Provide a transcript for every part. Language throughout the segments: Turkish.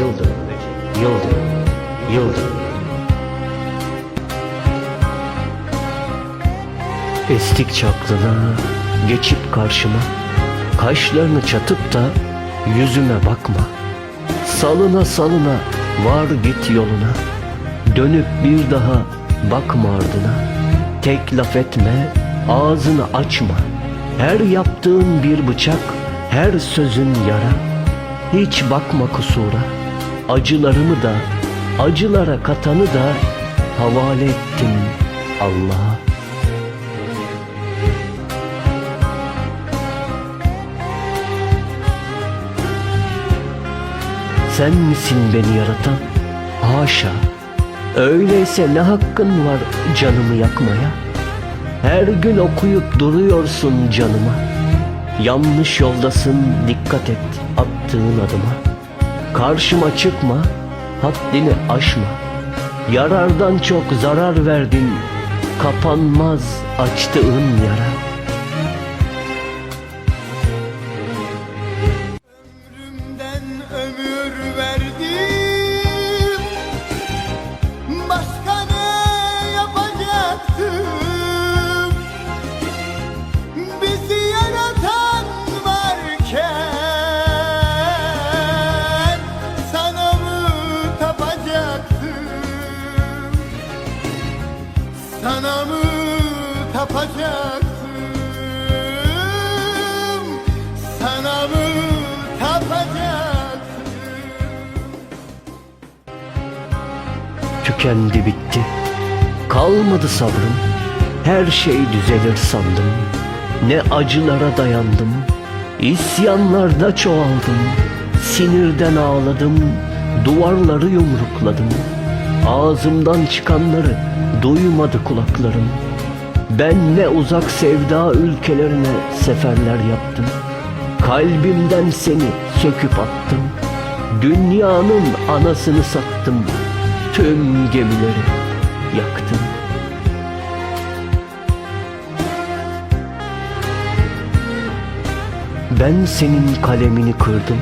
Yıldırım, yıldırım, yıldırım. Estikçe aklına geçip karşıma Kaşlarını çatıp da yüzüme bakma. Salına salına var git yoluna Dönüp bir daha bakma ardına. Tek laf etme ağzını açma. Her yaptığın bir bıçak her sözün yara Hiç bakma kusura Acılarımı da acılara katanı da Havale ettim Allah'a Sen misin beni yaratan? Haşa. Öyleyse ne hakkın var canımı yakmaya? Her gün okuyup duruyorsun canıma. Yanlış yoldasın dikkat et attığın adıma. Karşıma çıkma, haddini aşma. Yarardan çok zarar verdin, kapanmaz açtığın yara. Sana mı tapacaktım. Sana tapacaktım. Tükendi bitti. Kalmadı sabrım. Her şey düzelir sandım. Ne acılara dayandım. İsyanlarda çoğaldım. Sinirden ağladım. Duvarları yumrukladım Ağzımdan çıkanları Duymadı kulaklarım. Ben ne uzak sevda ülkelerine seferler yaptım. Kalbimden seni söküp attım. Dünyanın anasını sattım. Tüm gemileri yaktım. Ben senin kalemini kırdım.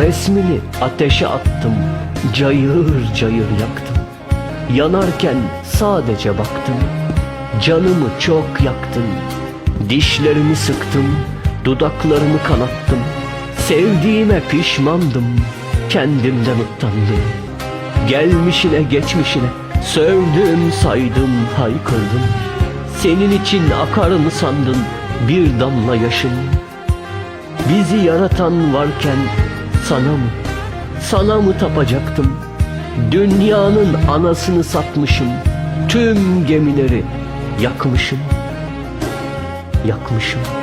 Resmini ateşe attım Cayır cayır yaktım. Yanarken sadece baktım. Canımı çok yaktın Dişlerimi sıktım. Dudaklarımı kanattım. Sevdiğime pişmandım. Kendimden utandım. Gelmişine geçmişine Sövdüm saydım haykırdım. Senin için akar mı sandın bir damla yaşım? Bizi yaratan varken sana mı Sana mı tapacaktım? Dünyanın anasını satmışım. Tüm gemileri yakmışım. Yakmışım